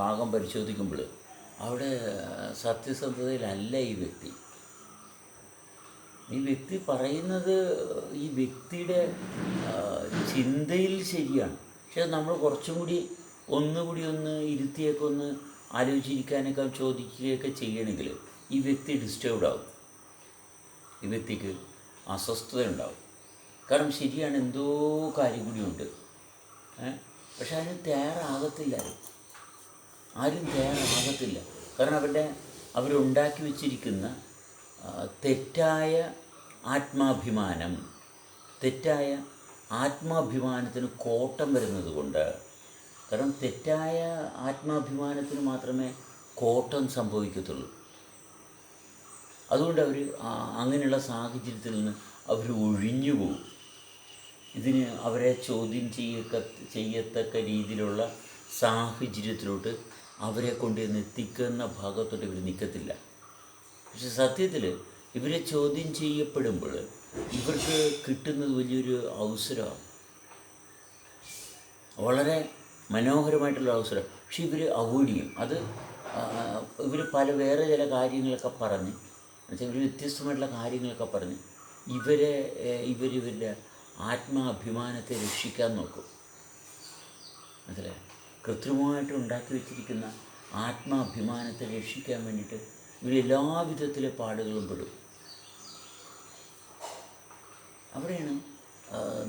ഭാഗം പരിശോധിക്കുമ്പോൾ അവിടെ സത്യസന്ധതയിലല്ല ഈ വ്യക്തി. ഈ വ്യക്തി പറയുന്നത് ഈ വ്യക്തിയുടെ ചിന്തയിൽ ശരിയാണ്. പക്ഷെ നമ്മൾ കുറച്ചും കൂടി ഒന്നുകൂടി ഒന്ന് ഇരുത്തിയൊക്കെ ഒന്ന് ആലോചിക്കാനൊക്കെ ചോദിക്കുകയൊക്കെ ചെയ്യണമെങ്കിൽ ഈ വ്യക്തി ഡിസ്റ്റർബ്ഡ് ആവും. ഈ വ്യക്തിക്ക് അസ്വസ്ഥത ഉണ്ടാവും കാരണം ശരിയാണ് എന്തോ കാര്യം കൂടിയുണ്ട് പക്ഷെ അതിന് തയ്യാറാകത്തില്ല ആരും ചെയ്യാനാകത്തില്ല കാരണം അവരുടെ അവരുണ്ടാക്കി വച്ചിരിക്കുന്ന തെറ്റായ ആത്മാഭിമാനം തെറ്റായ ആത്മാഭിമാനത്തിന് കോട്ടം വരുന്നത് കൊണ്ട് കാരണം തെറ്റായ ആത്മാഭിമാനത്തിന് മാത്രമേ കോട്ടം സംഭവിക്കത്തുള്ളൂ. അതുകൊണ്ട് അവർ അങ്ങനെയുള്ള സാഹചര്യത്തിൽ നിന്ന് അവർ ഒഴിഞ്ഞു പോകും. ഇതിന് അവരെ ചോദ്യം ചെയ്യത്തക്ക രീതിയിലുള്ള സാഹചര്യത്തിലോട്ട് അവരെ കൊണ്ട് എത്തിക്കുന്ന ഭാഗത്തോട്ട് ഇവർ നിൽക്കത്തില്ല പക്ഷെ സത്യത്തിൽ ഇവരെ ചോദ്യം ചെയ്യപ്പെടുമ്പോൾ ഇവർക്ക് കിട്ടുന്നത് വലിയൊരു അവസരമാണ്. വളരെ മനോഹരമായിട്ടുള്ള അവസരം. പക്ഷെ ഇവർ അവോയ്ഡ് ചെയ്യും. അത് ഇവർ പല വേറെ ചില കാര്യങ്ങളൊക്കെ പറഞ്ഞ് എന്നുവെച്ചാൽ ഇവർ വ്യത്യസ്തമായിട്ടുള്ള കാര്യങ്ങളൊക്കെ പറഞ്ഞ് ഇവരെ ഇവരിവരുടെ ആത്മാഭിമാനത്തെ രക്ഷിക്കാൻ നോക്കും. മനസ്സിലായി? കൃത്രിമമായിട്ട് ഉണ്ടാക്കി വെച്ചിരിക്കുന്ന ആത്മാഭിമാനത്തെ രക്ഷിക്കാൻ വേണ്ടിയിട്ട് ഇവർ എല്ലാവിധത്തിലെ പാടുകളും പെടും. അവിടെയാണ്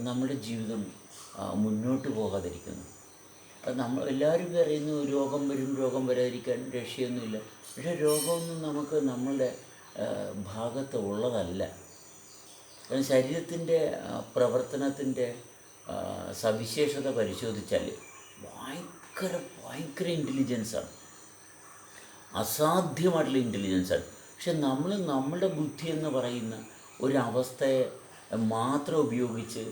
നമ്മുടെ ജീവിതം മുന്നോട്ട് പോകാതിരിക്കുന്നത്. അത് നമ്മൾ എല്ലാവരും പറയുന്നു രോഗം വരും രോഗം വരാതിരിക്കാൻ രക്ഷയൊന്നുമില്ല. പക്ഷേ രോഗമൊന്നും നമുക്ക് നമ്മളുടെ ഭാഗത്ത് ഉള്ളതല്ല. ശരീരത്തിന്റെ പ്രവർത്തനത്തിന്റെ സവിശേഷത പരിശോധിച്ചാൽ ഭയങ്കര ഭയങ്കര ഇന്റലിജൻസാണ് അസാധ്യമായിട്ടുള്ള ഇന്റലിജൻസാണ് പക്ഷെ നമ്മൾ നമ്മുടെ ബുദ്ധി എന്ന് പറയുന്ന ഒരവസ്ഥയെ മാത്രം ഉപയോഗിച്ച്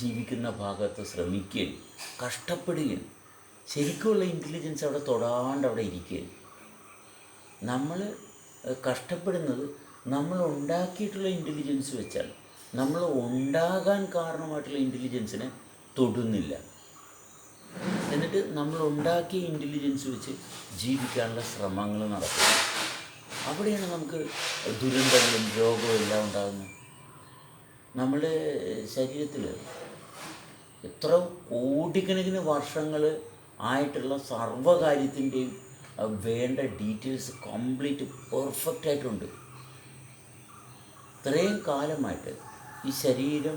ജീവിക്കുന്ന ഭാഗത്ത് ശ്രമിക്കുകയും കഷ്ടപ്പെടുകയും ശരിക്കുമുള്ള ഇന്റലിജൻസ് അവിടെ തൊടാണ്ട് അവിടെ ഇരിക്കുകയും നമ്മൾ കഷ്ടപ്പെടുന്നത് നമ്മൾ ഉണ്ടാക്കിയിട്ടുള്ള ഇന്റലിജൻസ് വെച്ചാൽ നമ്മൾ ഉണ്ടാകാൻ കാരണമായിട്ടുള്ള ഇന്റലിജൻസിനെ തൊടുന്നില്ല. എന്നിട്ട് നമ്മൾ ഉണ്ടാക്കിയ ഇന്റലിജൻസ് വെച്ച് ജീവിക്കാനുള്ള ശ്രമങ്ങൾ നടത്തുന്നത് അവിടെയാണ് നമുക്ക് ദുരന്തങ്ങളും രോഗവും എല്ലാം ഉണ്ടാകുന്നത്. നമ്മുടെ ശരീരത്തിൽ എത്ര കോടിക്കണക്കിന് വർഷങ്ങൾ ആയിട്ടുള്ള സർവകാര്യത്തിന്റെയും വേണ്ട ഡീറ്റെയിൽസ് കംപ്ലീറ്റ് പെർഫെക്റ്റ് ആയിട്ടുണ്ട്. ഇത്രയും കാലമായിട്ട് ഈ ശരീരം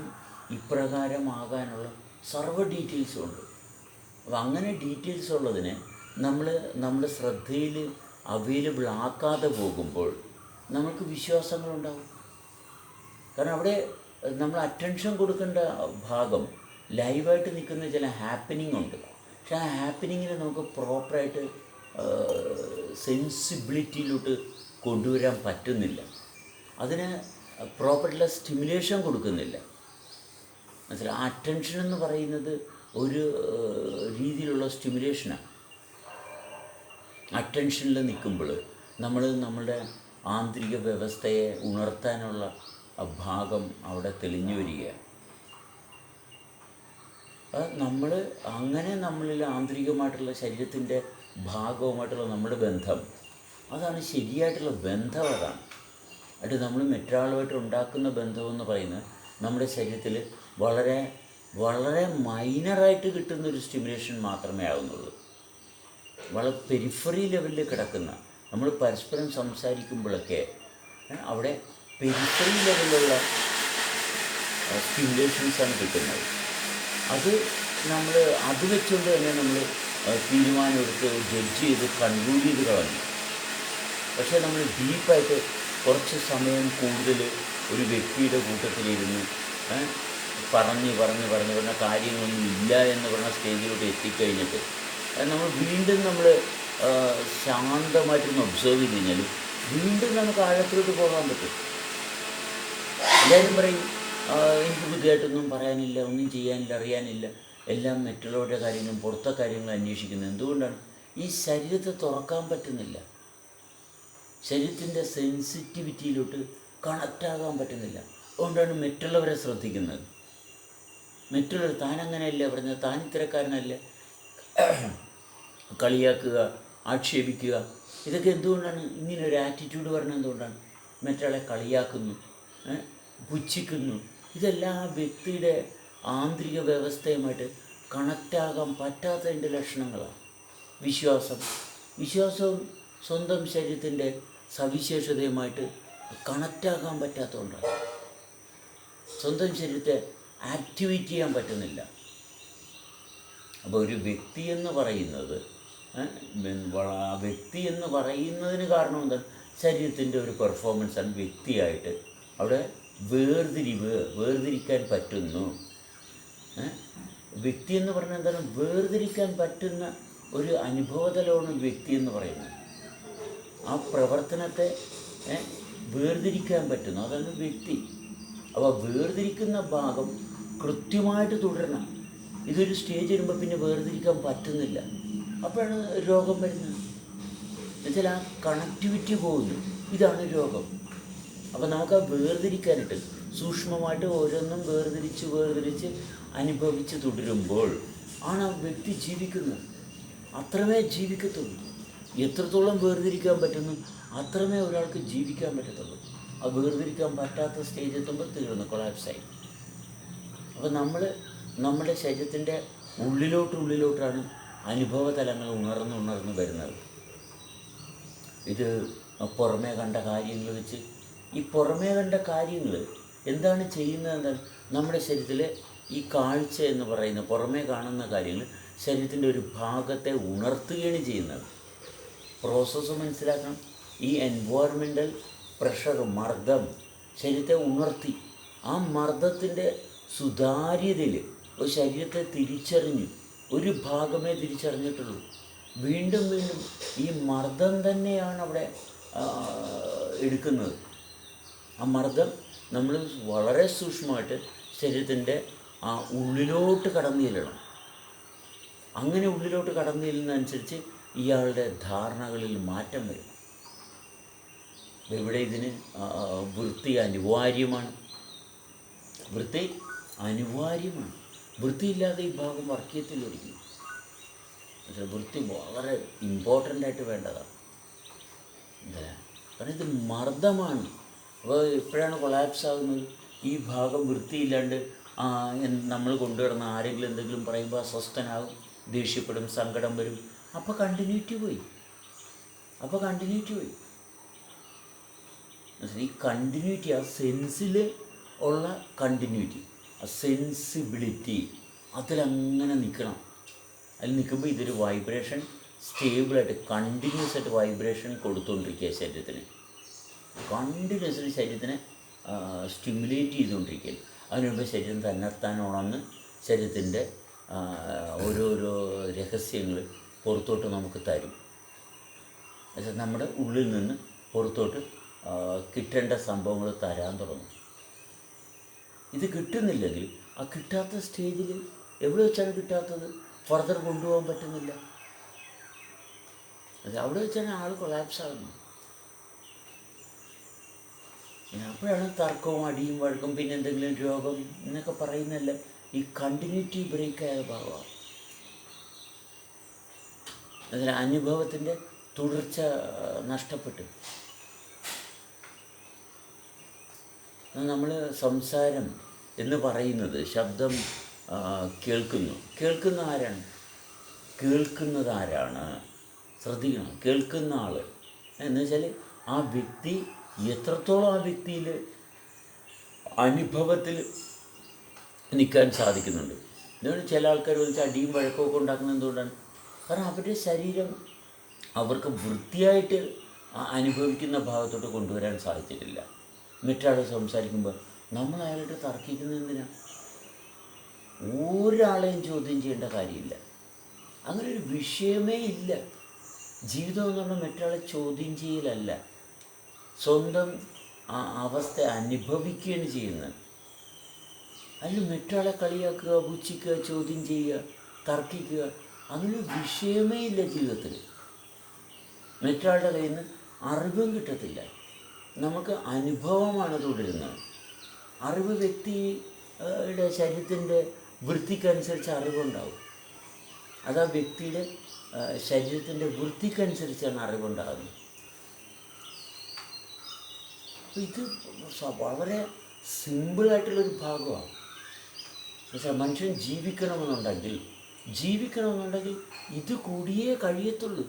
ഇപ്രകാരമാകാനുള്ള സർവ ഡീറ്റെയിൽസും ഉണ്ട്. അങ്ങനെ ഡീറ്റെയിൽസ് ഉള്ളതിനെ നമ്മൾ നമ്മുടെ ശ്രദ്ധയിൽ അവൈലബിൾ ആക്കാതെ പോകുമ്പോൾ നമുക്ക് വിശ്വാസങ്ങളുണ്ടാവും കാരണം അവിടെ നമ്മൾ അറ്റൻഷൻ കൊടുക്കേണ്ട ഭാഗം ലൈവായിട്ട് നിൽക്കുന്ന ചില ഹാപ്പനിങ് ഉണ്ട്. പക്ഷെ ആ ഹാപ്പനിങ്ങിനെ നമുക്ക് പ്രോപ്പറായിട്ട് സെൻസിബിലിറ്റിയിലോട്ട് കൊണ്ടുവരാൻ പറ്റുന്നില്ല. അതിന് പ്രോപ്പറായിട്ടുള്ള സ്റ്റിമുലേഷൻ കൊടുക്കുന്നില്ല. മനസ്സിലായി ആ അറ്റൻഷൻ എന്ന് പറയുന്നത് ഒരു രീതിയിലുള്ള സ്റ്റിമുലേഷനാണ് അറ്റൻഷനിൽ നിൽക്കുമ്പോൾ നമ്മൾ നമ്മുടെ ആന്തരിക വ്യവസ്ഥയെ ഉണർത്താനുള്ള ഭാഗം അവിടെ തെളിഞ്ഞു വരികയാണ് നമ്മൾ അങ്ങനെ നമ്മളിൽ ആന്തരികമായിട്ടുള്ള ശരീരത്തിന്റെ ഭാഗവുമായിട്ടുള്ള നമ്മുടെ ബന്ധം അതാണ് ശരിയായിട്ടുള്ള ബന്ധം അതാണ്. അത് നമ്മൾ മറ്റൊരാളുമായിട്ട് ഉണ്ടാക്കുന്ന ബന്ധമെന്ന് പറയുന്നത് നമ്മുടെ ശരീരത്തിൽ വളരെ വളരെ മൈനറായിട്ട് കിട്ടുന്ന ഒരു സ്റ്റിമുലേഷൻ മാത്രമേ ആകുന്നുള്ളൂ വളരെ പെരിഫറി ലെവലിൽ കിടക്കുന്ന നമ്മൾ പരസ്പരം സംസാരിക്കുമ്പോഴൊക്കെ അവിടെ പെരിഫറി ലെവലിലുള്ള സ്റ്റിമുലേഷൻസാണ് കിട്ടുന്നത്. അത് നമ്മൾ അത് വെച്ചുകൊണ്ട് തന്നെ നമ്മൾ തീരുമാനമെടുത്ത് ജഡ്ജ് ചെയ്ത് കൺക്ലൂഡ് ചെയ്ത് കളഞ്ഞു. പക്ഷേ നമ്മൾ ഡീപ്പായിട്ട് കുറച്ച് സമയം കൂടുതൽ ഒരു വ്യക്തിയുടെ കൂട്ടത്തിലിരുന്ന് പറഞ്ഞ് പറഞ്ഞ് പറഞ്ഞ് പറഞ്ഞ കാര്യങ്ങളൊന്നും ഇല്ല എന്ന് പറഞ്ഞ സ്റ്റേജിലോട്ട് എത്തിക്കഴിഞ്ഞിട്ട് അത് നമ്മൾ വീണ്ടും നമ്മൾ ശാന്തമായിട്ടൊന്ന് ഒബ്സർവ് ചെയ്ത് കഴിഞ്ഞാൽ വീണ്ടും നമുക്ക് ആഴത്തിലോട്ട് പോകാൻ പറ്റും. എല്ലാവരും പറയും "ആ, എനിക്ക് ബുദ്ധിയായിട്ടൊന്നും പറയാനില്ല ഒന്നും ചെയ്യാനില്ല അറിയാനില്ല. എല്ലാം മറ്റുള്ളവരുടെ കാര്യങ്ങളും പുറത്തെ കാര്യങ്ങളും അന്വേഷിക്കുന്നത് എന്തുകൊണ്ടാണ്? ഈ ശരീരത്തെ തുറക്കാൻ പറ്റുന്നില്ല. ശരീരത്തിന്റെ സെൻസിറ്റിവിറ്റിയിലോട്ട് കണക്റ്റാകാൻ പറ്റുന്നില്ല. അതുകൊണ്ടാണ് മറ്റുള്ളവരെ ശ്രദ്ധിക്കുന്നത്. മറ്റുള്ളവർ താൻ അങ്ങനെയല്ല പറഞ്ഞത് താൻ ഇത്തരക്കാരനല്ല. കളിയാക്കുക ആക്ഷേപിക്കുക ഇതൊക്കെ എന്തുകൊണ്ടാണ്? ഇങ്ങനെ ഒരു ആറ്റിറ്റ്യൂഡ് പറഞ്ഞത് എന്തുകൊണ്ടാണ്? മറ്റൊരാളെ കളിയാക്കുന്നു? പുച്ഛിക്കുന്നു. ഇതെല്ലാം ആ വ്യക്തിയുടെ ആന്തരിക വ്യവസ്ഥയുമായിട്ട് കണക്റ്റാകാൻ പറ്റാത്തതിന്റെ ലക്ഷണങ്ങളാണ്. വിശ്വാസം. വിശ്വാസവും സ്വന്തം ശരീരത്തിന്റെ സവിശേഷതയുമായിട്ട് കണക്റ്റാകാൻ പറ്റാത്തതുകൊണ്ടാണ്. സ്വന്തം ശരീരത്തെ ആക്ടിവേറ്റ് ചെയ്യാൻ പറ്റുന്നില്ല. അപ്പോൾ ഒരു വ്യക്തി എന്ന് പറയുന്നത് ആ വ്യക്തി എന്ന് പറയുന്നതിന് കാരണം എന്താണ് ശരീരത്തിന്റെ ഒരു ആണ് വ്യക്തിയായിട്ട് അവിടെ വേർതിരിവ് വേർതിരിക്കാൻ പറ്റുന്നു. വ്യക്തി എന്ന് പറഞ്ഞാൽ എന്താണ്? വേർതിരിക്കാൻ പറ്റുന്ന ഒരു അനുഭവതലമാണ് വ്യക്തി എന്ന് പറയുന്നത്. ആ പ്രവർത്തനത്തെ വേർതിരിക്കാൻ പറ്റുന്നു. അതാണ് വ്യക്തി. അപ്പോൾ വേർതിരിക്കുന്ന ഭാഗം കൃത്യമായിട്ട് തുടരണം. ഇതൊരു സ്റ്റേജ് വരുമ്പോൾ പിന്നെ വേർതിരിക്കാൻ പറ്റുന്നില്ല. അപ്പോഴാണ് രോഗം വരുന്നത്. എന്നുവെച്ചാൽ ആ കണക്ടിവിറ്റി പോകുന്നു ഇതാണ് രോഗം. അപ്പോൾ നമുക്ക് ആ വേർതിരിക്കാനായിട്ട് സൂക്ഷ്മമായിട്ട് ഓരോന്നും വേർതിരിച്ച് വേർതിരിച്ച് അനുഭവിച്ച് തുടരുമ്പോൾ ആണ് ആ വ്യക്തി ജീവിക്കുന്നത്. അത്രമേ ജീവിക്കത്തുള്ളൂ. എത്രത്തോളം വേർതിരിക്കാൻ പറ്റുന്നു അത്രമേ ഒരാൾക്ക് ജീവിക്കാൻ പറ്റത്തുള്ളൂ. ആ വേർതിരിക്കാൻ പറ്റാത്ത സ്റ്റേജ് എത്തുമ്പോൾ തീർന്നു കൊളാപ്സായി അപ്പോൾ നമ്മൾ നമ്മുടെ ശരീരത്തിന്റെ ഉള്ളിലോട്ട് ഉള്ളിലോട്ടാണ് അനുഭവ തലങ്ങൾ ഉണർന്ന് ഉണർന്ന് വരുന്നത്. ഇത് പുറമേ കണ്ട കാര്യങ്ങൾ വെച്ച് ഈ പുറമേ കണ്ട കാര്യങ്ങൾ എന്താണ് ചെയ്യുന്നത് എന്താണ് നമ്മുടെ ശരീരത്തിലെ ഈ കാഴ്ച എന്ന് പറയുന്ന പുറമേ കാണുന്ന കാര്യങ്ങൾ ശരീരത്തിന്റെ ഒരു ഭാഗത്തെ ഉണർത്തുകയാണ് ചെയ്യുന്നത്. പ്രോസസ്സ് മനസ്സിലാക്കണം. ഈ എൻവയോൺമെന്റൽ പ്രഷർ മർദ്ദം ശരീരത്തെ ഉണർത്തി ആ മർദ്ദത്തിന്റെ സുതാര്യതയിൽ ഒരു ശരീരത്തെ തിരിച്ചറിഞ്ഞു ഒരു ഭാഗമേ തിരിച്ചറിഞ്ഞിട്ടുള്ളൂ. വീണ്ടും വീണ്ടും ഈ മർദ്ദം തന്നെയാണ് അവിടെ എടുക്കുന്നത്. ആ മർദ്ദം നമ്മൾ വളരെ സൂക്ഷ്മമായിട്ട് ശരീരത്തിന്റെ ആ ഉള്ളിലോട്ട് കടന്നു ചെല്ലണം. അങ്ങനെ ഉള്ളിലോട്ട് കടന്നു ചെല്ലുന്നതനുസരിച്ച് ഇയാളുടെ ധാരണകളിൽ മാറ്റം വരും. ഇവിടെ ഇതിന് വൃത്തി അനിവാര്യമാണ്. വൃത്തി അനിവാര്യമാണ്. വൃത്തിയില്ലാതെ ഈ ഭാഗം വർക്ക് ഒരിക്കും പക്ഷേ വൃത്തി വളരെ ഇമ്പോർട്ടന്റ് ആയിട്ട് വേണ്ടതാണ്. എന്താ കാരണം ഇത് മർദ്ദമാണ്. അപ്പോൾ എപ്പോഴാണ് കൊളാപ്സ് ആകുന്നത് ഈ ഭാഗം വൃത്തിയില്ലാണ്ട് നമ്മൾ കൊണ്ടുവരുന്ന ആരെങ്കിലും എന്തെങ്കിലും പറയുമ്പോൾ അസ്വസ്ഥനാകും ദേഷ്യപ്പെടും സങ്കടം വരും. അപ്പോൾ കണ്ടിന്യൂറ്റി പോയി. അപ്പോൾ കണ്ടിന്യൂറ്റി പോയി. ഈ കണ്ടിന്യൂറ്റി ആ സെൻസിൽ ഉള്ള കണ്ടിന്യൂറ്റി സെൻസിബിലിറ്റി അതിലങ്ങനെ നിൽക്കണം അതിൽ നിൽക്കുമ്പോൾ ഇതൊരു വൈബ്രേഷൻ സ്റ്റേബിളായിട്ട് കണ്ടിന്യൂസ് ആയിട്ട് വൈബ്രേഷൻ കൊടുത്തുകൊണ്ടിരിക്കുക ശരീരത്തിന്. കണ്ടിന്യൂസ്ലി ശരീരത്തിനെ സ്റ്റിമുലേറ്റ് ചെയ്തുകൊണ്ടിരിക്കുക അതിനുമ്പോൾ ശരീരം തന്നെത്താൻ ഉണർന്ന് ശരീരത്തിന്റെ ഓരോരോ രഹസ്യങ്ങൾ പുറത്തോട്ട് നമുക്ക് തരും. എന്നുവെച്ചാൽ നമ്മുടെ ഉള്ളിൽ നിന്ന് പുറത്തോട്ട് കിട്ടേണ്ട സംഭവങ്ങൾ തരാൻ തുടങ്ങും. ഇത് കിട്ടുന്നില്ലെങ്കിൽ ആ കിട്ടാത്ത സ്റ്റേജിൽ എവിടെ വെച്ചാണ് കിട്ടാത്തത്? ഫർദർ കൊണ്ടുപോകാൻ പറ്റുന്നില്ല. അത് അവിടെ വെച്ചാണ് ആൾ കൊളാപ്സ് ആകുന്നത് അപ്പോഴാണ് തർക്കവും അടിയും വഴക്കും പിന്നെ എന്തെങ്കിലും രോഗം എന്നൊക്കെ പറയുന്നതല്ല ഈ കണ്ടിന്യൂറ്റി ബ്രേക്ക് ആയ ഭാഗമാണ്. അതിൽ അനുഭവത്തിന്റെ തുടർച്ച നഷ്ടപ്പെട്ടു. നമ്മൾ സംസാരം എന്ന് പറയുന്നത് ശബ്ദം കേൾക്കുന്നു. കേൾക്കുന്ന ആരാണ്? കേൾക്കുന്നതാരാണ് ശ്രദ്ധിക്കണം. കേൾക്കുന്ന ആൾ എന്ന് വെച്ചാൽ ആ വ്യക്തി എത്രത്തോളം ആ വ്യക്തിയിൽ അനുഭവത്തിൽ നിൽക്കാൻ സാധിക്കുന്നുണ്ട്. എന്തുകൊണ്ട് ചില ആൾക്കാർ വെച്ചാൽ അടിയും വഴക്കമൊക്കെ ഉണ്ടാക്കുന്നത് എന്തുകൊണ്ടാണ്? കാരണം അവരുടെ ശരീരം അവർക്ക് വൃത്തിയായിട്ട് അനുഭവിക്കുന്ന ഭാഗത്തോട്ട് കൊണ്ടുവരാൻ സാധിച്ചിട്ടില്ല. മറ്റൊരാൾ സംസാരിക്കുമ്പോൾ നമ്മൾ അയാളുടെ തർക്കിക്കുന്നത് എന്തിനാണ് ഒരാളെയും ചോദ്യം ചെയ്യേണ്ട കാര്യമില്ല. അങ്ങനൊരു വിഷയമേ ഇല്ല. ജീവിതം എന്ന് പറഞ്ഞാൽ മറ്റൊരാളെ ചോദ്യം ചെയ്യലല്ല. സ്വന്തം ആ അവസ്ഥ അനുഭവിക്കുകയാണ് ചെയ്യുന്നത്. അതിൽ മറ്റൊരാളെ കളിയാക്കുക പുച്ഛിക്കുക ചോദ്യം ചെയ്യുക തർക്കിക്കുക അങ്ങനൊരു വിഷയമേ ഇല്ല ജീവിതത്തിൽ മറ്റൊരാളുടെ കയ്യിൽ നിന്ന് അറിവും കിട്ടത്തില്ല. നമുക്ക് അനുഭവമാണ് തുടരുന്നത്. അറിവ് വ്യക്തിയുടെ ശരീരത്തിന്റെ വൃത്തിക്കനുസരിച്ച് അറിവുണ്ടാവും. അത് ആ വ്യക്തിയുടെ ശരീരത്തിന്റെ വൃത്തിക്കനുസരിച്ചാണ് അറിവുണ്ടാകുന്നത്. ഇത് വളരെ സിമ്പിളായിട്ടുള്ളൊരു ഭാഗമാണ്. പക്ഷേ മനുഷ്യൻ ജീവിക്കണമെന്നുണ്ടെങ്കിൽ ജീവിക്കണമെന്നുണ്ടെങ്കിൽ ഇത് കൂടിയേ കഴിയത്തുള്ളൂ.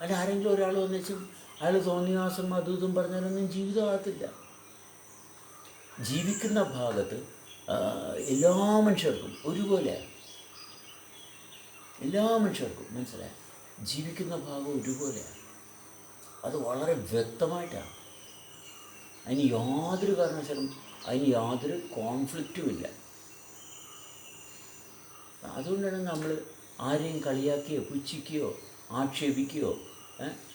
അല്ല ആരെങ്കിലും ഒരാൾ വന്നുവെച്ചും അയാൾ തോന്നിയാസം അതും ഇതും പറഞ്ഞാലൊന്നും ജീവിതമാകത്തില്ല. ജീവിക്കുന്ന ഭാഗത്ത് എല്ലാ മനുഷ്യർക്കും ഒരുപോലെ. എല്ലാ മനുഷ്യർക്കും മനസ്സിലായി? ജീവിക്കുന്ന ഭാഗം ഒരുപോലെയാണ് അത് വളരെ വ്യക്തമായിട്ടാണ്. അതിന് യാതൊരു കാരണവശാലും അതിന് യാതൊരു കോൺഫ്ലിക്റ്റും ഇല്ല. അതുകൊണ്ടാണ് നമ്മൾ ആരെയും കളിയാക്കിയോ പുച്ഛിക്കുകയോ ആക്ഷേപിക്കുകയോ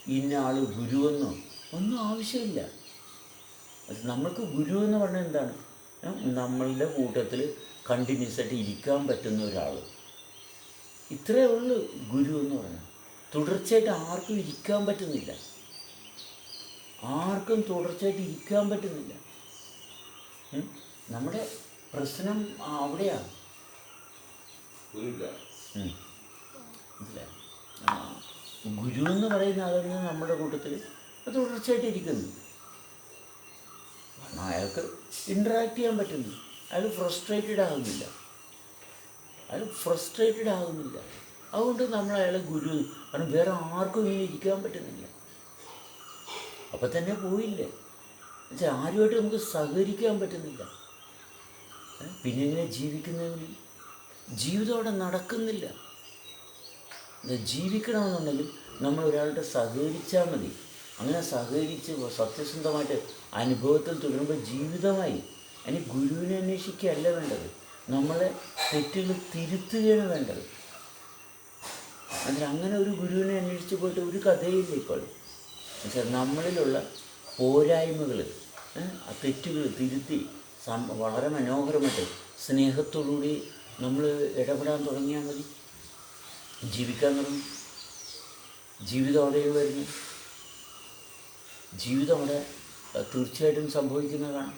ഇന്ന ആൾ ഗുരുവെന്നോ ഒന്നും ആവശ്യമില്ല. നമ്മൾക്ക് ഗുരു എന്ന് പറഞ്ഞാൽ എന്താണ്? നമ്മളുടെ കൂട്ടത്തിൽ കണ്ടിന്യൂസ് ആയിട്ട് ഇരിക്കാൻ പറ്റുന്ന ഒരാൾ ഇത്രയേ ഉള്ളൂ ഗുരു എന്ന് പറഞ്ഞാൽ. തുടർച്ചയായിട്ട് ആർക്കും ഇരിക്കാൻ പറ്റുന്നില്ല. ആർക്കും തുടർച്ചയായിട്ട് ഇരിക്കാൻ പറ്റുന്നില്ല. നമ്മുടെ പ്രശ്നം അവിടെയാണ് ഇല്ല? ആ, ഗുരു എന്ന് പറയുന്ന ആളുകൾ നമ്മുടെ കൂട്ടത്തിൽ. അത് തുടർച്ചയായിട്ട് ഇരിക്കുന്നു. കാരണം അയാൾക്ക് ഇൻട്രാക്ട് ചെയ്യാൻ പറ്റുന്നു. അയാൾ ഫ്രസ്ട്രേറ്റഡ് ആകുന്നില്ല അയാൾ ഫ്രസ്ട്രേറ്റഡ് ആകുന്നില്ല അതുകൊണ്ട് നമ്മൾ അയാളെ ഗുരു കാരണം വേറെ ആർക്കും ഇങ്ങനെ ഇരിക്കാൻ പറ്റുന്നില്ല. അപ്പം തന്നെ പോയില്ലേ? എന്നുവെച്ചാൽ ആരുമായിട്ട് നമുക്ക് സഹകരിക്കാൻ പറ്റുന്നില്ല? പിന്നെ ഇങ്ങനെ ജീവിക്കുന്നതിന് ജീവിതം അവിടെ നടക്കുന്നില്ല. ജീവിക്കണമെന്നുണ്ടെങ്കിൽ നമ്മൾ ഒരാളുടെ സഹകരിച്ചാൽ മതി. അങ്ങനെ സഹകരിച്ച് സത്യസന്ധമായിട്ട് അനുഭവത്തിൽ തുടരുമ്പോൾ ജീവിതമായി. അതിന് ഗുരുവിനെ അന്വേഷിക്കുകയല്ല വേണ്ടത്. നമ്മളെ തെറ്റുകൾ തിരുത്തുകയാണ് വേണ്ടത്. അതിൽ അങ്ങനെ ഒരു ഗുരുവിനെ അന്വേഷിച്ച് പോയിട്ട് ഒരു കഥയില്ല ഇപ്പോൾ. എന്നുവെച്ചാൽ നമ്മളിലുള്ള പോരായ്മകൾ തെറ്റുകൾ തിരുത്തി വളരെ മനോഹരമായിട്ട് സ്നേഹത്തോടുകൂടി നമ്മൾ ഇടപെടാൻ തുടങ്ങിയാൽ മതി. ജീവിക്കാൻ തുടങ്ങി. ജീവിതം അവിടെയും വരുന്നു. ജീവിതം അവിടെ തീർച്ചയായിട്ടും സംഭവിക്കുന്നതാണ്.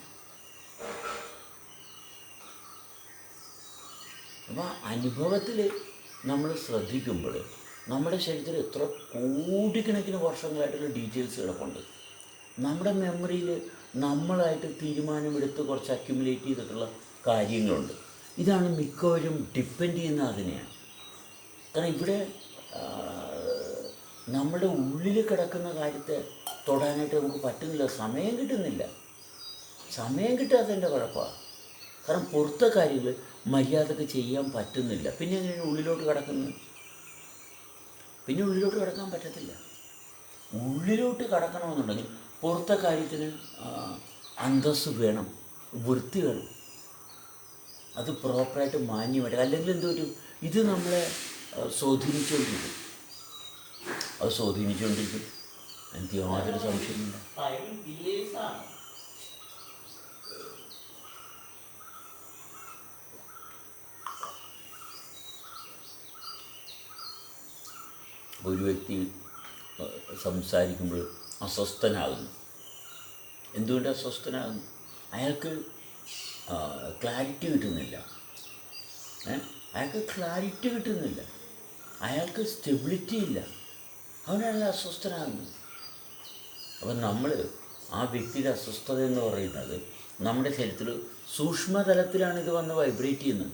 അപ്പോൾ അനുഭവത്തിൽ നമ്മൾ ശ്രദ്ധിക്കുമ്പോൾ നമ്മുടെ ശരീരത്തിൽ എത്ര കോടിക്കണക്കിന് വർഷങ്ങളായിട്ടുള്ള ഡീറ്റെയിൽസ് കിടപ്പുണ്ട്. നമ്മുടെ മെമ്മറിയിൽ നമ്മളായിട്ട് തീരുമാനമെടുത്ത് കുറച്ച് അക്യുമുലേറ്റ് ചെയ്തിട്ടുള്ള കാര്യങ്ങളുണ്ട്. ഇതാണ് മിക്കവരും ഡിപ്പെൻഡ് ചെയ്യുന്ന അതിനെയാണ്. കാരണം ഇവിടെ നമ്മുടെ ഉള്ളിൽ കിടക്കുന്ന കാര്യത്തെ തൊടാനായിട്ട് നമുക്ക് പറ്റുന്നില്ല. സമയം കിട്ടുന്നില്ല. സമയം കിട്ടാത്തതിന്റെ കുഴപ്പമാണ് കാരണം പുറത്തെ കാര്യങ്ങൾ മര്യാദയ്ക്ക് ചെയ്യാൻ പറ്റുന്നില്ല. പിന്നെ എങ്ങനെയാണ് ഉള്ളിലോട്ട് കിടക്കുന്നത്? പിന്നെ ഉള്ളിലോട്ട് കിടക്കാൻ പറ്റത്തില്ല. ഉള്ളിലോട്ട് കിടക്കണമെന്നുണ്ടെങ്കിൽ പുറത്തെ കാര്യത്തിന് അന്തസ് വേണം വൃത്തി വേണം. അത് പ്രോപ്പറായിട്ട് മാന്യമായിട്ട് അല്ലെങ്കിൽ എന്തോ ഒരു ഇത് നമ്മളെ സ്വാധീനിച്ചുകൊണ്ടിരിക്കും അത് സ്വാധീനിച്ചുകൊണ്ടിരിക്കും എനിക്ക് യാതൊരു സംശയമില്ല ഒരു വ്യക്തി സംസാരിക്കുമ്പോൾ അസ്വസ്ഥനാകുന്നു. എന്തുകൊണ്ട് അസ്വസ്ഥനാകുന്നു? അയാൾക്ക് ക്ലാരിറ്റി കിട്ടുന്നില്ല. ഏ? അയാൾക്ക് ക്ലാരിറ്റി കിട്ടുന്നില്ല. അയാൾക്ക് സ്റ്റെബിലിറ്റി ഇല്ല. അവനാണ് അസ്വസ്ഥനാകുന്നത്. അപ്പം നമ്മൾ ആ വ്യക്തിയുടെ അസ്വസ്ഥത എന്ന് പറയുന്നത് നമ്മുടെ ശരീരത്തിൽ സൂക്ഷ്മതലത്തിലാണ് ഇത് വന്ന് വൈബ്രേറ്റ് ചെയ്യുന്നത്.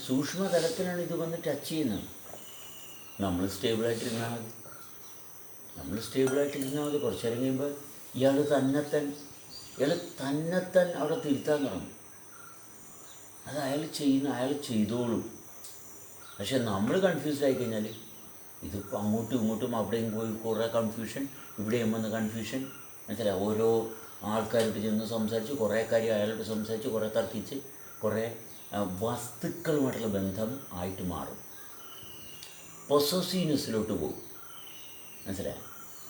സൂക്ഷ്മതലത്തിലാണ് ഇത് വന്ന് ടച്ച് ചെയ്യുന്നത്. നമ്മൾ സ്റ്റേബിളായിട്ടിരുന്നാൽ മതി. നമ്മൾ സ്റ്റേബിളായിട്ടിരുന്നാൽ മതി. കുറച്ച് നേരം കഴിയുമ്പോൾ ഇയാൾ തന്നെത്താൻ ഇയാൾ തന്നെത്താൻ അവിടെ തിരുത്താൻ തുടങ്ങും. അത് അയാൾ ചെയ്യുന്ന അയാൾ ചെയ്തോളും. പക്ഷെ നമ്മൾ കൺഫ്യൂസ്ഡ് ആയിക്കഴിഞ്ഞാൽ ഇതിപ്പോൾ അങ്ങോട്ടും ഇങ്ങോട്ടും അവിടെയും പോയി കുറേ കൺഫ്യൂഷൻ ഇവിടെയും വന്ന് കൺഫ്യൂഷൻ മനസ്സിലായി? ഓരോ ആൾക്കാരോട് ചെന്ന് സംസാരിച്ച് കുറേ കാര്യം അയാളോട് സംസാരിച്ച് കുറേ തർക്കിച്ച് കുറേ വസ്തുക്കളുമായിട്ടുള്ള ബന്ധം ആയിട്ട് മാറും. പൊസോസീനസിലോട്ട് പോകും. മനസ്സിലായി?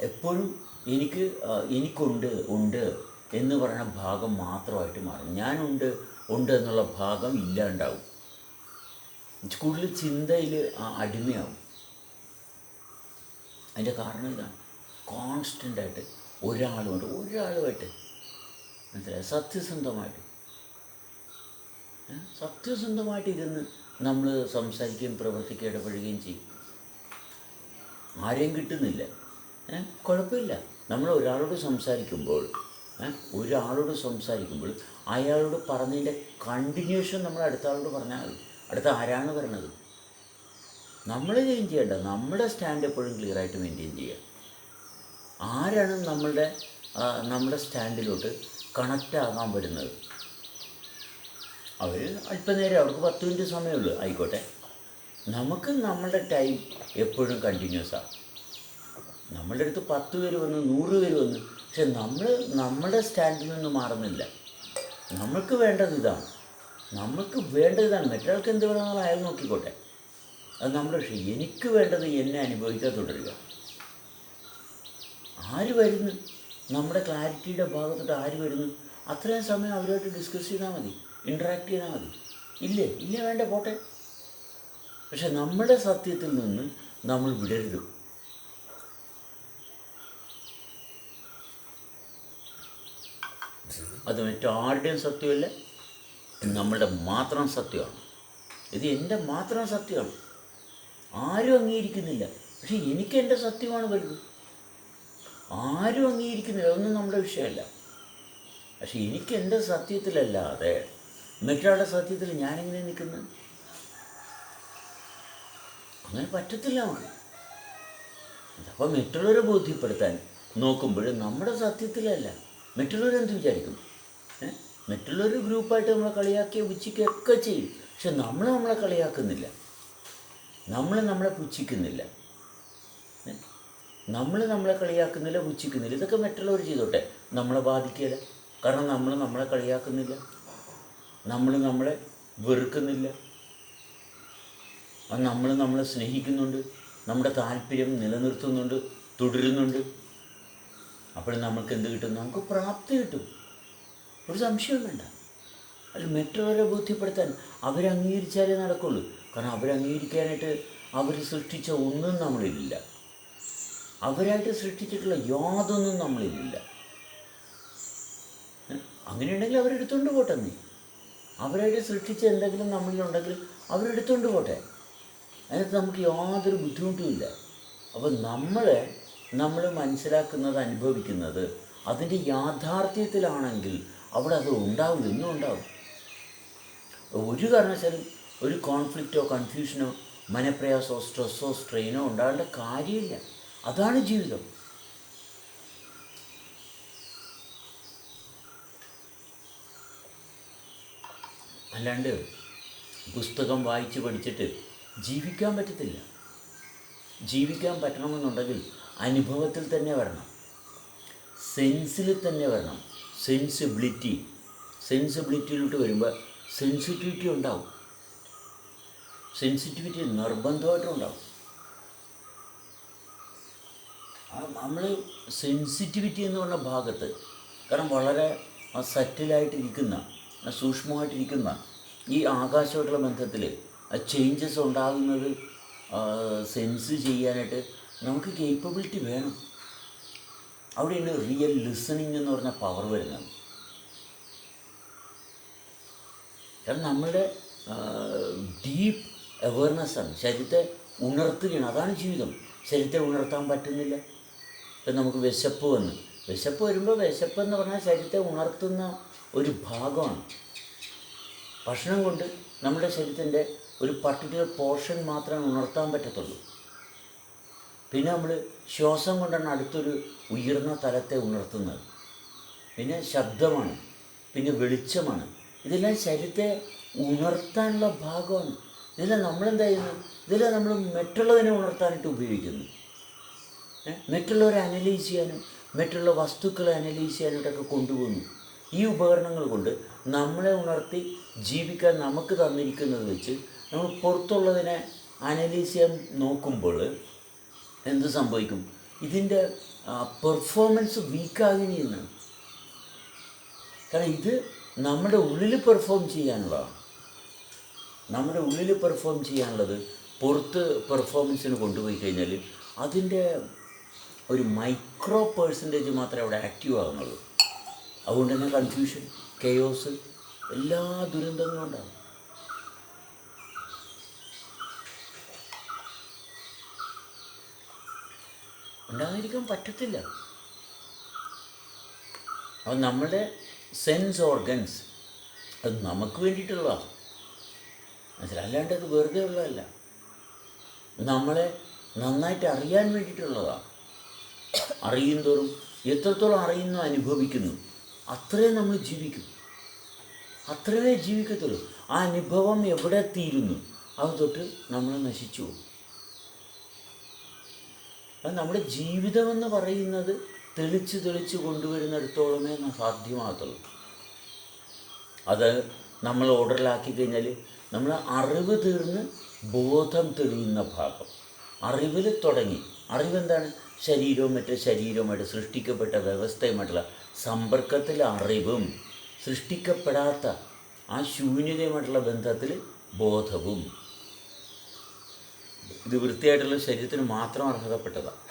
എപ്പോഴും എനിക്ക് എനിക്കുണ്ട് ഉണ്ട് എന്ന് പറയുന്ന ഭാഗം മാത്രമായിട്ട് മാറും. ഞാനുണ്ട് ഉണ്ട് എന്നുള്ള ഭാഗം ഇല്ലാണ്ടാവും. കൂടുതൽ ചിന്തയിൽ അടിമയാവും. അതിന്റെ കാരണം ഇതാണ്. കോൺസ്റ്റന്റായിട്ട് ഒരാളുമായിട്ട് ഒരാളുമായിട്ട് മനസ്സിലായി? സത്യസന്ധമായിട്ട്? സത്യസന്ധമായിട്ട് ഇരുന്ന് നമ്മൾ സംസാരിക്കുകയും പ്രവർത്തിക്കുകയും ഇടപഴകുകയും ചെയ്യും. ആരെയും കിട്ടുന്നില്ല. കുഴപ്പമില്ല. നമ്മൾ ഒരാളോട് സംസാരിക്കുമ്പോൾ ഒരാളോട് സംസാരിക്കുമ്പോൾ അയാളോട് പറഞ്ഞതിന്റെ കണ്ടിന്യൂഷൻ നമ്മൾ അടുത്ത ആളോട് പറഞ്ഞാൽ മതി. അടുത്ത ആരാണ് വരണത്? നമ്മൾ ചേഞ്ച് ചെയ്യേണ്ട. നമ്മുടെ സ്റ്റാൻഡ് എപ്പോഴും ക്ലിയറായിട്ട് മെയിന്റെയിൻ ചെയ്യുക. ആരാണ് നമ്മളുടെ നമ്മുടെ സ്റ്റാൻഡിലോട്ട് കണക്റ്റ് ആകാൻ വരുന്നത്? അവർ അല്പനേരം അവർക്ക് പത്ത് മിനിറ്റ് സമയമുള്ളൂ. ആയിക്കോട്ടെ. നമുക്ക് നമ്മളുടെ ടൈം എപ്പോഴും കണ്ടിന്യൂസ് ആണ് നമ്മളുടെ അടുത്ത് പത്ത് പേര് വന്ന് നൂറ് പേര് വന്ന് പക്ഷെ നമ്മൾ നമ്മുടെ സ്റ്റാൻഡിൽ നിന്ന് മാറുന്നില്ല. നമുക്ക് വേണ്ടത് ഇതാണ്. വേണ്ടത് ഇതാണ് മറ്റൊരാൾക്ക് എന്ത് വേണമെന്നുള്ള അയാൾ നോക്കിക്കോട്ടെ. അത് നമ്മുടെ പക്ഷേ എനിക്ക് വേണ്ടത് എന്നെ അനുഭവിക്കാൻ തുടരുക. ആര് വരുന്നു? നമ്മുടെ ക്ലാരിറ്റിയുടെ ഭാഗത്തോട്ട് ആര് വരുന്നു? അത്രയും സമയം അവരുമായിട്ട് ഡിസ്കസ് ചെയ്താൽ മതി. ഇൻട്രാക്ട് ചെയ്താൽ മതി. ഇല്ലേ? ഇല്ലേ? വേണ്ട പോട്ടെ. പക്ഷെ നമ്മുടെ സത്യത്തിൽ നിന്ന് നമ്മൾ വിടരുത്. അത് മറ്റാരുടെയും സത്യമല്ല. നമ്മളുടെ മാത്രം സത്യമാണ്. ഇത് എന്റെ മാത്രം സത്യമാണ്. ആരും അംഗീകരിക്കുന്നില്ല. പക്ഷെ എനിക്ക് എന്റെ സത്യമാണ് വലുത്. ആരും അംഗീകരിക്കുന്നില്ല. അതൊന്നും നമ്മുടെ വിഷയമല്ല. പക്ഷെ എനിക്ക് എന്റെ സത്യത്തിലല്ലാതെ മറ്റൊരാളുടെ സത്യത്തിൽ ഞാനെങ്ങനെ നിൽക്കുന്നത് അങ്ങനെ പറ്റത്തില്ല അപ്പോൾ മറ്റുള്ളവരെ ബോധ്യപ്പെടുത്താൻ നോക്കുമ്പോൾ നമ്മുടെ സത്യത്തിലല്ല. മറ്റുള്ളവരെന്ത് വിചാരിക്കും? ഏ? മറ്റുള്ളവർ ഗ്രൂപ്പായിട്ട് നമ്മളെ കളിയാക്കിയ പുച്ഛിക്കുകയൊക്കെ ചെയ്യും. പക്ഷെ നമ്മൾ നമ്മളെ കളിയാക്കുന്നില്ല. നമ്മൾ നമ്മളെ പുച്ഛിക്കുന്നില്ല നമ്മൾ നമ്മളെ കളിയാക്കുന്നില്ല പുച്ഛിക്കുന്നില്ല ഇതൊക്കെ മറ്റുള്ളവർ ചെയ്തോട്ടെ. നമ്മളെ ബാധിക്കില്ല കാരണം നമ്മൾ നമ്മളെ കളിയാക്കുന്നില്ല. നമ്മൾ നമ്മളെ വെറുക്കുന്നില്ല. നമ്മൾ നമ്മളെ സ്നേഹിക്കുന്നുണ്ട്. നമ്മുടെ താല്പര്യം നിലനിർത്തുന്നുണ്ട്. തുടരുന്നുണ്ട്. അപ്പോൾ നമുക്ക് എന്ത് കിട്ടും? നമുക്ക് പ്രാപ്തി കിട്ടും. ഒരു സംശയവും വേണ്ട. അത് മറ്റുള്ളവരെ ബോധ്യപ്പെടുത്താൻ അവരംഗീകരിച്ചാലേ നടക്കുള്ളൂ. കാരണം അവരംഗീകരിക്കാനായിട്ട് അവർ സൃഷ്ടിച്ച ഒന്നും നമ്മളില്ല അവരായിട്ട് സൃഷ്ടിച്ചിട്ടുള്ള യാതൊന്നും നമ്മളില്ല അങ്ങനെയുണ്ടെങ്കിൽ അവരെടുത്തുകൊണ്ട് പോട്ടെ നീ. അവരായിട്ട് സൃഷ്ടിച്ച എന്തെങ്കിലും നമ്മളിലുണ്ടെങ്കിൽ അവരെടുത്തുകൊണ്ട് പോട്ടെ. അതിനകത്ത് നമുക്ക് യാതൊരു ബുദ്ധിമുട്ടുമില്ല അപ്പോൾ നമ്മൾ നമ്മൾ മനസ്സിലാക്കുന്നത് അനുഭവിക്കുന്നത് അതിന്റെ യാഥാർത്ഥ്യത്തിലാണെങ്കിൽ അവിടെ അത് ഉണ്ടാവും ഇന്നും ഉണ്ടാവും. ഒരു കാരണവശാലും ഒരു കോൺഫ്ലിക്റ്റോ കൺഫ്യൂഷനോ മനപ്രയാസോ സ്ട്രെസ്സോ സ്ട്രെയിനോ ഉണ്ടാകേണ്ട കാര്യമില്ല. അതാണ് ജീവിതം. അല്ലാണ്ട് പുസ്തകം വായിച്ച് പഠിച്ചിട്ട് ജീവിക്കാൻ പറ്റത്തില്ല. ജീവിക്കാൻ പറ്റണമെന്നുണ്ടെങ്കിൽ അനുഭവത്തിൽ തന്നെ വരണം. സെൻസിൽ തന്നെ വരണം. സെൻസിബിലിറ്റി സെൻസിബിലിറ്റിയിലോട്ട് വരുമ്പോൾ സെൻസിറ്റിവിറ്റി ഉണ്ടാവും. സെൻസിറ്റിവിറ്റി നിർബന്ധമായിട്ടും ഉണ്ടാവും നമ്മൾ സെൻസിറ്റിവിറ്റി എന്ന് പറഞ്ഞ ഭാഗത്ത് കാരണം വളരെ സറ്റിലായിട്ടിരിക്കുന്ന സൂക്ഷ്മമായിട്ടിരിക്കുന്ന ഈ ആകാശമായിട്ടുള്ള ബന്ധത്തിൽ ചേഞ്ചസ് ഉണ്ടാകുന്നത് സെൻസ് ചെയ്യാനായിട്ട് നമുക്ക് കേപ്പബിലിറ്റി വേണം. അവിടെയാണ് റിയൽ ലിസണിങ് എന്ന് പറഞ്ഞ പവർ വരുന്നത്. കാരണം നമ്മളുടെ ഡീപ്പ് അവയർനെസ്സാണ് ശരീരത്തെ ഉണർത്തുകയാണ്. അതാണ് ജീവിതം. ശരീരത്തെ ഉണർത്താൻ പറ്റുന്നില്ല. ഇപ്പം നമുക്ക് വിശപ്പ് വന്ന് വിശപ്പ് വരുമ്പോൾ വിശപ്പ് എന്ന് പറഞ്ഞാൽ ശരീരത്തെ ഉണർത്തുന്ന ഒരു ഭാഗമാണ്. ഭക്ഷണം കൊണ്ട് നമ്മുടെ ശരീരത്തിന്റെ ഒരു പർട്ടിക്കുലർ പോർഷൻ മാത്രമേ ഉണർത്താൻ പറ്റത്തുള്ളൂ. പിന്നെ നമ്മൾ ശ്വാസം കൊണ്ടാണ് അടുത്തൊരു ഉയർന്ന തലത്തെ ഉണർത്തുന്നത്. പിന്നെ ശബ്ദമാണ് പിന്നെ വെളിച്ചമാണ്. ഇതെല്ലാം ശരീരത്തെ ഉണർത്താനുള്ള ഭാഗമാണ്. ഇതെല്ലാം നമ്മളെന്താ ചെയ്യുന്നത് ഇതെല്ലാം നമ്മൾ മറ്റുള്ളതിനെ ഉണർത്താനായിട്ട് ഉപയോഗിക്കുന്നു? മറ്റുള്ളവരെ അനലൈസ് ചെയ്യാനും മറ്റുള്ള വസ്തുക്കളെ അനലൈസ് ചെയ്യാനായിട്ടൊക്കെ കൊണ്ടുപോകുന്നു. ഈ ഉപകരണങ്ങൾ കൊണ്ട് നമ്മളെ ഉണർത്തി ജീവിക്കാൻ നമുക്ക് തന്നിരിക്കുന്നത് വെച്ച് നമ്മൾ പുറത്തുള്ളതിനെ അനലൈസ് ചെയ്യാൻ നോക്കുമ്പോൾ എന്ത് സംഭവിക്കും? ഇതിന്റെ പെർഫോമൻസ് വീക്കാകിനി ചെയ്യുന്നതാണ് കാരണം ഇത് നമ്മുടെ ഉള്ളിൽ പെർഫോം ചെയ്യാനുള്ളതാണ് നമ്മുടെ ഉള്ളിൽ പെർഫോം ചെയ്യാനുള്ളത് പുറത്ത് പെർഫോമൻസിന് കൊണ്ടുപോയി കഴിഞ്ഞാൽ അതിന്റെ ഒരു മൈക്രോ പേഴ്സന്റേജ് മാത്രമേ അവിടെ ആക്റ്റീവ് ആകുന്നുള്ളൂ അതുകൊണ്ട് തന്നെ കൺഫ്യൂഷൻ കെയോസ് എല്ലാ ദുരന്തങ്ങളും ഉണ്ടാകും ഉണ്ടാകാതിരിക്കാൻ പറ്റത്തില്ല. അപ്പോൾ നമ്മുടെ സെൻസ് ഓർഗൻസ് അത് നമുക്ക് വേണ്ടിയിട്ടുള്ളതാണ് മനസ്സിലല്ലാണ്ട് അത് വെറുതെ ഉള്ളതല്ല. നമ്മളെ നന്നായിട്ട് അറിയാൻ വേണ്ടിയിട്ടുള്ളതാണ് അറിയും തോറും എത്രത്തോളം അറിയുന്നു അനുഭവിക്കുന്നു അത്രയും നമ്മൾ ജീവിക്കും. അത്രയേ ജീവിക്കത്തുള്ളൂ. ആ അനുഭവം എവിടെ തീരുന്നു അത് തൊട്ട് നമ്മൾ നശിച്ചു പോകും. അത് നമ്മുടെ ജീവിതമെന്ന് പറയുന്നത് തെളിച്ച് തെളിച്ച് കൊണ്ടുവരുന്നിടത്തോളമേ സാധ്യമാകത്തുള്ളൂ. അത് നമ്മൾ ഓർഡറിലാക്കി കഴിഞ്ഞാൽ നമ്മൾ അറിവ് തീർന്ന് ബോധം തെളിയുന്ന ഭാഗം. അറിവിൽ തുടങ്ങി. അറിവെന്താണ്? ശരീരവും മറ്റേ ശരീരവുമായിട്ട് സൃഷ്ടിക്കപ്പെട്ട വ്യവസ്ഥയുമായിട്ടുള്ള സമ്പർക്കത്തിൽ അറിവും സൃഷ്ടിക്കപ്പെടാത്ത ആ ശൂന്യതയുമായിട്ടുള്ള ബന്ധത്തിൽ ബോധവും. ഇത് വൃത്തിയായിട്ടുള്ള ശരീരത്തിന് മാത്രം അർഹതപ്പെട്ടതാണ്